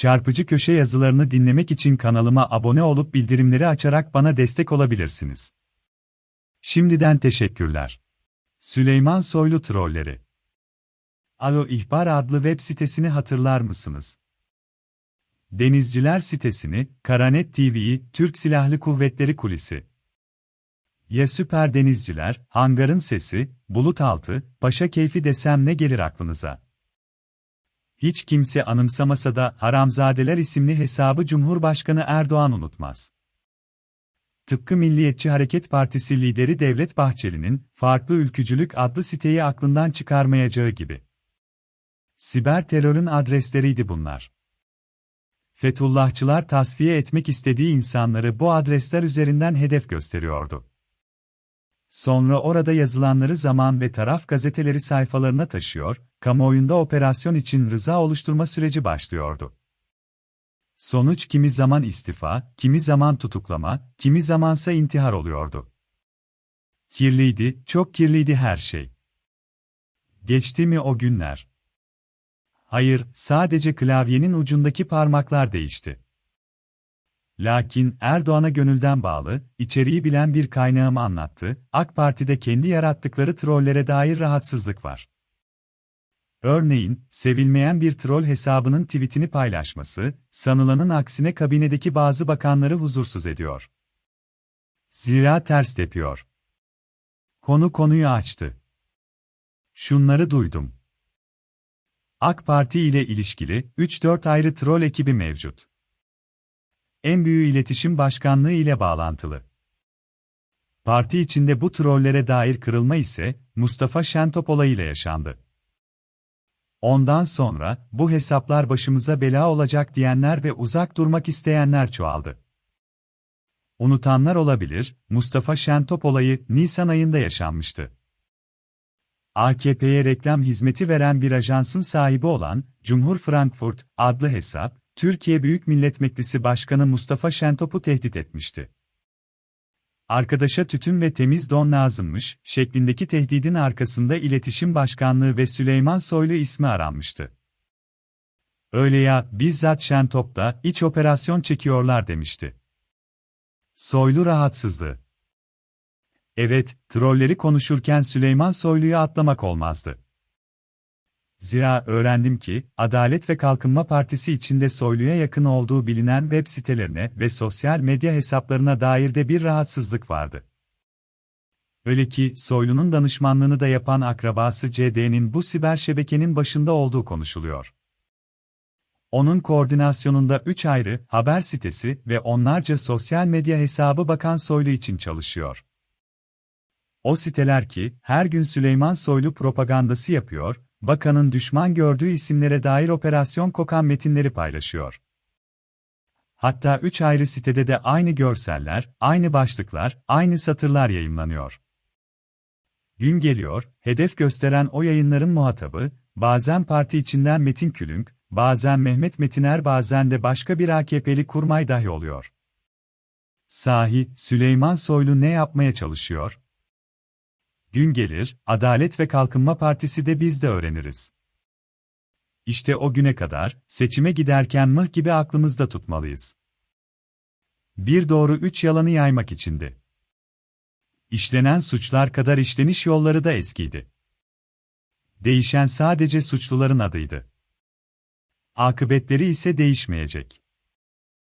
Çarpıcı köşe yazılarını dinlemek için kanalıma abone olup bildirimleri açarak bana destek olabilirsiniz. Şimdiden teşekkürler. Süleyman Soylu Trolleri Alo İhbar adlı web sitesini hatırlar mısınız? Denizciler sitesini, Karanet TV'yi, Türk Silahlı Kuvvetleri Kulisi. Ya süper denizciler, hangarın sesi, bulut altı, paşa keyfi desem ne gelir aklınıza? Hiç kimse anımsamasa da Haramzadeler isimli hesabı Cumhurbaşkanı Erdoğan unutmaz. Tıpkı Milliyetçi Hareket Partisi lideri Devlet Bahçeli'nin Farklı Ülkücülük adlı siteyi aklından çıkarmayacağı gibi. Siber terörün adresleriydi bunlar. Fethullahçılar tasfiye etmek istediği insanları bu adresler üzerinden hedef gösteriyordu. Sonra orada yazılanları zaman ve taraf gazeteleri sayfalarına taşıyor, kamuoyunda operasyon için rıza oluşturma süreci başlıyordu. Sonuç kimi zaman istifa, kimi zaman tutuklama, kimi zamansa intihar oluyordu. Kirliydi, çok kirliydi her şey. Geçti mi o günler? Hayır, sadece klavyenin ucundaki parmaklar değişti. Lakin Erdoğan'a gönülden bağlı, içeriği bilen bir kaynağım anlattı, AK Parti'de kendi yarattıkları trollere dair rahatsızlık var. Örneğin, sevilmeyen bir troll hesabının tweetini paylaşması, sanılanın aksine kabinedeki bazı bakanları huzursuz ediyor. Zira ters tepiyor. Konu konuyu açtı. Şunları duydum. AK Parti ile ilişkili 3-4 ayrı troll ekibi mevcut. En büyüğü iletişim başkanlığı ile bağlantılı. Parti içinde bu trollere dair kırılma ise Mustafa Şentop olayıyla yaşandı. Ondan sonra bu hesaplar başımıza bela olacak diyenler ve uzak durmak isteyenler çoğaldı. Unutanlar olabilir, Mustafa Şentop olayı Nisan ayında yaşanmıştı. AKP'ye reklam hizmeti veren bir ajansın sahibi olan Cumhur Frankfurt adlı hesap, Türkiye Büyük Millet Meclisi Başkanı Mustafa Şentop'u tehdit etmişti. Arkadaşa tütün ve temiz don lazımmış şeklindeki tehdidin arkasında İletişim Başkanlığı ve Süleyman Soylu ismi aranmıştı. Öyle ya, bizzat Şentop'ta iç operasyon çekiyorlar demişti. Soylu rahatsızlığı. Evet, trolleri konuşurken Süleyman Soylu'yu atlamak olmazdı. Zira öğrendim ki, Adalet ve Kalkınma Partisi içinde Soylu'ya yakın olduğu bilinen web sitelerine ve sosyal medya hesaplarına dair de bir rahatsızlık vardı. Öyle ki, Soylu'nun danışmanlığını da yapan akrabası CD'nin bu siber şebekenin başında olduğu konuşuluyor. Onun koordinasyonunda 3 ayrı haber sitesi ve onlarca sosyal medya hesabı Bakan Soylu için çalışıyor. O siteler ki, her gün Süleyman Soylu propagandası yapıyor, bakanın düşman gördüğü isimlere dair operasyon kokan metinleri paylaşıyor. Hatta üç ayrı sitede de aynı görseller, aynı başlıklar, aynı satırlar yayınlanıyor. Gün geliyor, hedef gösteren o yayınların muhatabı, bazen parti içinden Metin Külünk, bazen Mehmet Metiner bazen de başka bir AKP'li kurmay dahi oluyor. Sahi, Süleyman Soylu ne yapmaya çalışıyor? Gün gelir, Adalet ve Kalkınma Partisi de biz de öğreniriz. İşte o güne kadar, seçime giderken mıh gibi aklımızda tutmalıyız. Bir doğru üç yalanı yaymak içindi. İşlenen suçlar kadar işleniş yolları da eskiydi. Değişen sadece suçluların adıydı. Akıbetleri ise değişmeyecek.